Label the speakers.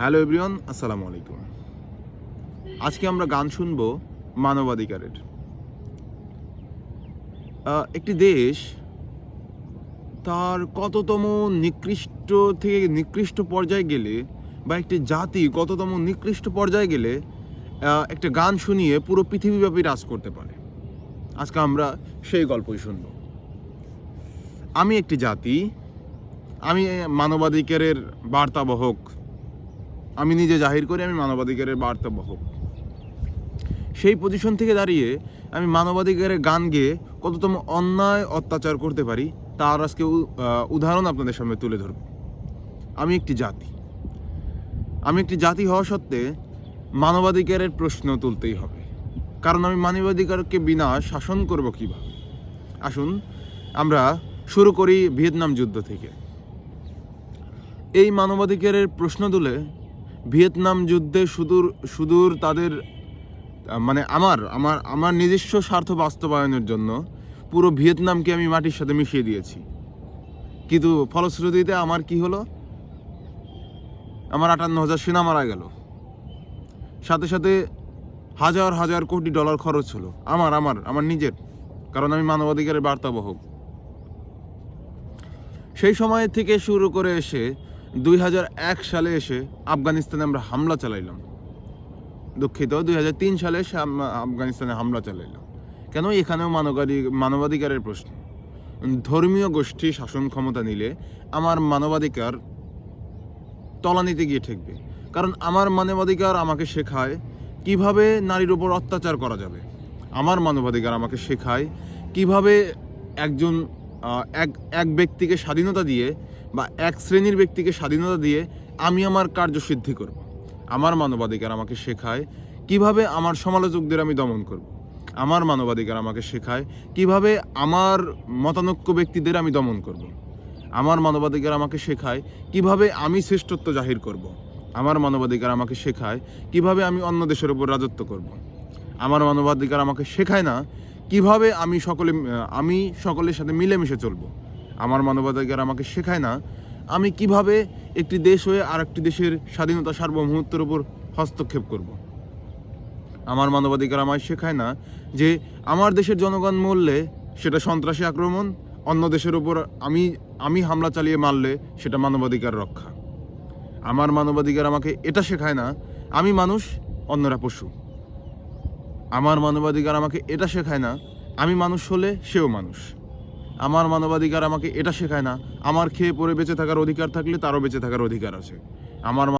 Speaker 1: Hello everyone, আসসালামু আলাইকুম। আজকে আমরা গান শুনব মানবাধিকারের। একটি দেশ তার কততম নিকৃষ্ট থেকে নিকৃষ্ট পর্যায়ে গেলে বা একটি জাতি কততম নিকৃষ্ট পর্যায়ে গেলে একটা গান শুনিয়ে পুরো পৃথিবীব্যাপী রাজ করতে পারে। আজকে আমরা সেই গল্পই শুনব। আমি একটি জাতি, আমি মানবাধিকারের বার্তাবহক আমি নিজে জাহির করি, আমি মানবাধিকারের বার্তা বহক সেই পজিশন থেকে দাঁড়িয়ে আমি মানবাধিকারের গান গেয়ে কততম অন্যায় অত্যাচার করতে পারি, তার আজকে উদাহরণ আপনাদের সামনে তুলে ধরব। আমি একটি জাতি। আমি একটি জাতি হওয়া সত্ত্বে মানবাধিকারের প্রশ্ন তুলতেই হবে। কারণ আমি মানবাধিকারকে বিনা শাসন করব কীভাবে? আসুন, আমরা শুরু করি ভিয়েতনাম যুদ্ধ থেকে। এই মানবাধিকারের প্রশ্ন তুলে ভিয়েতনাম যুদ্ধে সুদূর সুদূর তাদের মানে আমার আমার আমার নিজস্ব স্বার্থ বাস্তবায়নের জন্য পুরো ভিয়েতনামকে আমি মাটির সাথে মিশিয়ে দিয়েছি। কিন্তু ফলশ্রুতিতে আমার কি হলো? আমার আটান্ন হাজার সেনা মারা গেল। সাথে সাথে হাজার হাজার কোটি ডলার খরচ হলো। আমার আমার আমার নিজের, কারণ আমি মানবাধিকারের বার্তাবহক সেই সময় থেকে শুরু করে এসে দুই হাজার এক সালে এসে আফগানিস্তানে আমরা হামলা চালাইলাম। দুঃখিত, দুই হাজার তিন সালে এসে আফগানিস্তানে হামলা চালাইলাম। কেন? এখানেও মানবাধি মানবাধিকারের প্রশ্ন। ধর্মীয় গোষ্ঠী শাসন ক্ষমতা নিলে আমার মানবাধিকার তলানিতে গিয়ে ঠেকবে। কারণ আমার মানবাধিকার আমাকে শেখায় কীভাবে নারীর উপর অত্যাচার করা যাবে। আমার মানবাধিকার আমাকে শেখায় কীভাবে একজন এক এক ব্যক্তিকে স্বাধীনতা দিয়ে বা এক শ্রেণির ব্যক্তিকে স্বাধীনতা দিয়ে আমি আমার কার্যসিদ্ধি করব। আমার মানবাধিকার আমাকে শেখায় কীভাবে আমার সমালোচকদের আমি দমন করব। আমার মানবাধিকার আমাকে শেখায় কীভাবে আমার মতানৈক্য ব্যক্তিদের আমি দমন করব। আমার মানবাধিকার আমাকে শেখায় কীভাবে আমি শ্রেষ্ঠত্ব জাহির করব। আমার মানবাধিকার আমাকে শেখায় কীভাবে আমি অন্য দেশের উপর রাজত্ব করব। আমার মানবাধিকার আমাকে শেখায় না কীভাবে আমি সকলে, আমি সকলের সাথে মিলেমিশে চলবো। আমার মানবাধিকার আমাকে শেখায় না, আমি কীভাবে একটি দেশ হয়ে আর একটি দেশের স্বাধীনতা সার্বভৌমত্বের উপর হস্তক্ষেপ করব? আমার মানবাধিকার আমায় শেখায় না যে আমার দেশের জনগণ মরলে সেটা সন্ত্রাসী আক্রমণ, অন্য দেশের উপর আমি আমি হামলা চালিয়ে মারলে সেটা মানবাধিকার রক্ষা। আমার মানবাধিকার আমাকে এটা শেখায় না, আমি মানুষ, অন্যরা পশু। আমার মানবাধিকার আমাকে এটা শেখায় না, আমি মানুষ হলে সেও মানুষ। আমার মানবাধিকার আমাকে এটা শেখায় না। আমার খেয়ে পরে বেঁচে থাকার অধিকার থাকলে তারও বেঁচে থাকার অধিকার আছে। আমার